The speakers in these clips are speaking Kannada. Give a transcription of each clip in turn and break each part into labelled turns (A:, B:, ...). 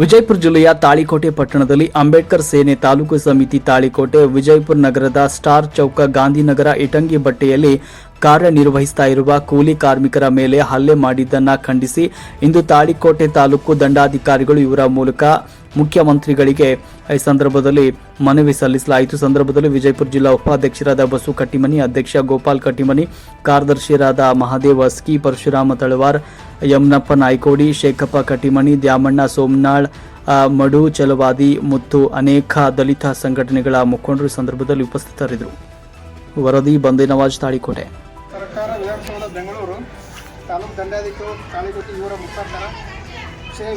A: ವಿಜಯಪುರ ಜಿಲ್ಲೆಯ ತಾಳಿಕೋಟೆ ಪಟ್ಟಣದಲ್ಲಿ ಅಂಬೇಡ್ಕರ್ ಸೇನೆ ತಾಲೂಕು ಸಮಿತಿ ತಾಳಿಕೋಟೆ ವಿಜಯಪುರ ನಗರದ ಸ್ಟಾರ್ ಚೌಕ ಗಾಂಧಿನಗರ ಇಟಂಗಿ ಬಟ್ಟೆಯಲ್ಲಿ ಕಾರ್ಯನಿರ್ವಹಿಸ್ತಾ ಇರುವ ಕೂಲಿ ಕಾರ್ಮಿಕರ ಮೇಲೆ ಹಲ್ಲೆ ಮಾಡಿದ್ದನ್ನು ಖಂಡಿಸಿ ಇಂದು ತಾಳಿಕೋಟೆ ತಾಲೂಕು ದಂಡಾಧಿಕಾರಿಗಳು ಇವರ ಮೂಲಕ ಮುಖ್ಯಮಂತ್ರಿಗಳಿಗೆ ಈ ಸಂದರ್ಭದಲ್ಲಿ ಮನವಿ ಸಲ್ಲಿಸಲಾಯಿತು. ಸಂದರ್ಭದಲ್ಲಿ ವಿಜಯಪುರ ಜಿಲ್ಲಾ ಉಪಾಧ್ಯಕ್ಷರಾದ ಬಸು ಕಟ್ಟಿಮನಿ, ಅಧ್ಯಕ್ಷ ಗೋಪಾಲ್ ಕಟ್ಟಿಮನಿ ಕಾರ್ಯದರ್ಶಿಯರಾದ ಮಹಾದೇವ ಅಸ್ಕಿ ಪರಶುರಾಮ ತಳವಾರ್ ಯಮನಪ್ಪ ನಾಯ್ಕೋಡಿ ಶೇಖಪ್ಪ ಕಟಿಮಣಿ ದ್ಯಾಮಣ್ಣ ಸೋಮನಾಳ್ ಮಡು, ಚಲವಾದಿ, ಮತ್ತು ಅನೇಕ ದಲಿತ ಸಂಘಟನೆಗಳ ಮುಖಂಡರು ಸಂದರ್ಭದಲ್ಲಿ ಉಪಸ್ಥಿತರಿದ್ದರು. ವರದಿ ಬಂದೇ ನವಾಜ್ ತಾಳಿಕೋಟೆ.
B: ಸರ್ಕಾರ ಬೆಂಗಳೂರು, ತಾಲೂಕು ದಂಡಾಧಿಕಾರಿ ತಾಳಿಕೋಟೆ ಇವರ ಮುಖಾಂತರ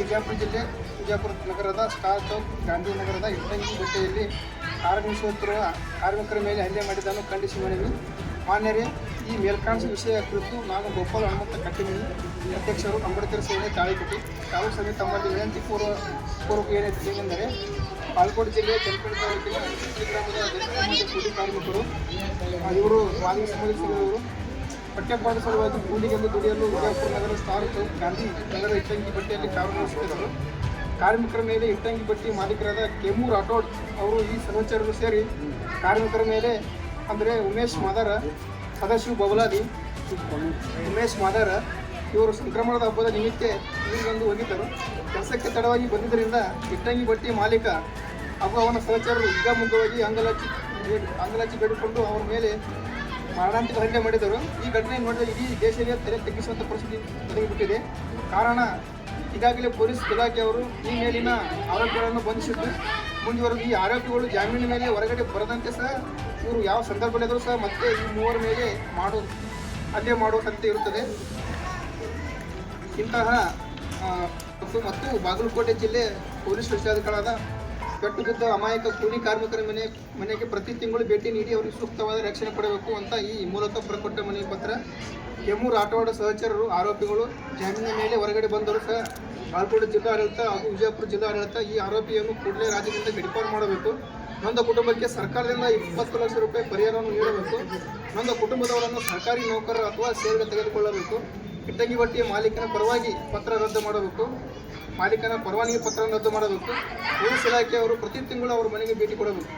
B: ವಿಜಯಪುರ ಜಿಲ್ಲೆ, ವಿಜಯಪುರ ನಗರದ ಸ್ಟಾರ್ ಚೌಕ್ ಗಾಂಧಿನಗರದ ಇಟ್ಟಂಗಿ ಬೆಟ್ಟೆಯಲ್ಲಿ ಕಾರ್ಯನಿರ್ವಹಿಸುತ್ತಿರುವ ಕಾರ್ಮಿಕರ ಮೇಲೆ ಹಲ್ಲೆ ಮಾಡಿದ್ದನ್ನು ಖಂಡಿಸಿ ಮನವಿ ಮಾನ್ಯರೇ ಈ ಮೇಲ್ಕಾಂಕ್ಷ ವಿಷಯ ಕುರಿತು ನಾನು ಗೋಪಾಲ್ ಹನುಮಂತ ಕಟ್ಟಿಮನಿ ಅಧ್ಯಕ್ಷರು ಅಂಬೇಡ್ಕರ್ ಸೇನೆ ತಾಳಿಕಟ್ಟಿ. ತಾಲೂಕು ಸಮಿತಿ ತಮ್ಮಲ್ಲಿ ವಿನಂತಿ ಪೂರ್ವ ಪೂರ್ವಕ ಏನೈತೆ ಏನೆಂದರೆ ಬಾಲ್ಕೋಟ್ ಜಿಲ್ಲೆಯ ಚನ್ನಪೇಟೆ ತಾಲೂಕಿನ ಗ್ರಾಮದ ಕೂಲಿ ಕಾರ್ಮಿಕರು ಇವರು ಮಾಲಿನ್ಯ ಸಮಾಜ ಸೇರಿದವರು ಪಠ್ಯಪಾಠ ಸಲುವಾಗಿ ಕೂಲಿಗೆಂದು ದುಡಿಯಲು ವಿಜಯಪುರ ನಗರ ಸ್ಟಾರ್ ಗಾಂಧಿ ನಗರ ಇಟ್ಟಂಗಿ ಬಟ್ಟೆಯಲ್ಲಿ ಕಾರ್ಯನಿರ್ವಹಿಸುತ್ತಿದ್ದರು ಕಾರ್ಮಿಕರ ಮೇಲೆ ಇಟ್ಟಂಗಿ ಬಟ್ಟಿ ಮಾಲೀಕರಾದ ಕೆಮ್ಮು ರಾಠೋಡ್ ಅವರು ಈ ಸಹಚರರು ಸೇರಿ ಕಾರ್ಮಿಕರ ಮೇಲೆ, ಅಂದರೆ ಉಮೇಶ್ ಮಾದಾರ ಸದಾಶಿವ ಬಬಲಾದಿ, ಉಮೇಶ್ ಮಾದಾರ, ಇವರು ಸಂಕ್ರಮಣದ ಹಬ್ಬದ ನಿಮಿತ್ತ ಊರಿಗೊಂದು ಹೋಗಿದ್ದರು. ಕೆಲಸಕ್ಕೆ ತಡವಾಗಿ ಬಂದಿದ್ದರಿಂದ ಇಟ್ಟಂಗಿ ಬಟ್ಟಿ ಮಾಲೀಕ ಹಾಗೂ ಅವನ ಸಹಚರರು ಮುಗ್ಗವಾಗಿ ಅಂಗಲಾಚಿ ಅಂಗಲಾಚಿ ಬೇಡಿಕೊಂಡು ಅವರ ಮೇಲೆ ಮಾರಣಾಂತಿಕ ಹಲ್ಲೆ ಮಾಡಿದರು. ಈ ಘಟನೆ ನೋಡಿದ ಇಡೀ ದೇಶವೇ ತಲೆ ತಗ್ಗಿಸುವಂಥ ಪರಿಸ್ಥಿತಿ ಒದಗಿಬಿಟ್ಟಿದೆ ಕಾರಣ ಈಗಾಗಲೇ ಪೊಲೀಸ್ ಇಲಾಖೆಯವರು ಈ ಮೇಲಿನ ಆರೋಪಿಗಳನ್ನು ಬಂಧಿಸಿದ್ದು ಮುಂದುವರೆದು ಈ ಆರೋಪಿಗಳು ಜಾಮೀನಿನ ಮೇಲೆ ಹೊರಗಡೆ ಬರದಂತೆ ಸಹ ಇವರು ಯಾವ ಸಂದರ್ಭದಲ್ಲಿದ್ದರೂ ಸಹ ಮತ್ತೆ ಈ ಮೂವರ ಮೇಲೆ ಮಾಡೋ, ಹಲ್ಲೆ ಮಾಡುವ ಸಂತೆ ಇರುತ್ತದೆ. ಇಂತಹ ಮತ್ತು ಬಾಗಲಕೋಟೆ ಜಿಲ್ಲೆ ಪೊಲೀಸ್ ವರಿಷ್ಠಾಧಿಕಾರಿಗಳಾದ ಪೆಟ್ಟು ಬಿದ್ದ ಅಮಾಯಕ ಕೂಲಿ ಕಾರ್ಮಿಕರ ಮನೆ, ಮನೆಗೆ ಪ್ರತಿ ತಿಂಗಳು ಭೇಟಿ ನೀಡಿ ಅವರಿಗೆ ಸೂಕ್ತವಾದ ರಕ್ಷಣೆ ಕೊಡಬೇಕು ಅಂತ ಈ ಮೂಲಕ ಪ್ರಕಟ ಮನವಿ ಪತ್ರ. ಕೆಮ್ಮೂರು ಆಟವಾಡ ಸಹಚರರು, ಆರೋಪಿಗಳು, ಜಾಮೀನಿನ ಮೇಲೆ ಹೊರಗಡೆ ಬಂದರೂ ಸಹ ಬಾಗಲಕೋಟೆ ಜಿಲ್ಲಾಡಳಿತ ಹಾಗೂ ವಿಜಯಪುರ ಜಿಲ್ಲಾಡಳಿತ ಈ ಆರೋಪಿಯನ್ನು ಕೂಡಲೇ ರಾಜ್ಯದಿಂದ ಗಡಿಪಾರ್ ಮಾಡಬೇಕು. ನೊಂದ ಕುಟುಂಬಕ್ಕೆ ಸರ್ಕಾರದಿಂದ ಇಪ್ಪತ್ತು ಲಕ್ಷ ರೂಪಾಯಿ ಪರಿಹಾರವನ್ನು ನೀಡಬೇಕು. ನೊಂದ ಕುಟುಂಬದವರನ್ನು ಸರ್ಕಾರಿ ನೌಕರರು ಅಥವಾ ಸೇವೆಗೆ ತೆಗೆದುಕೊಳ್ಳಬೇಕು. ಇಟ್ಟಂಗಿ ಬಟ್ಟೆಯ ಮಾಲೀಕನ ಪರವಾಗಿ ಪತ್ರ ರದ್ದು ಮಾಡಬೇಕು. ಮಾಲೀಕನ ಪರವಾನಗಿ ಪತ್ರ ರದ್ದು ಮಾಡಬೇಕು. ಪೊಲೀಸ್ ಇಲಾಖೆಯವರು ಪ್ರತಿ ತಿಂಗಳು ಅವರು ಮನೆಗೆ ಭೇಟಿ ಕೊಡಬೇಕು.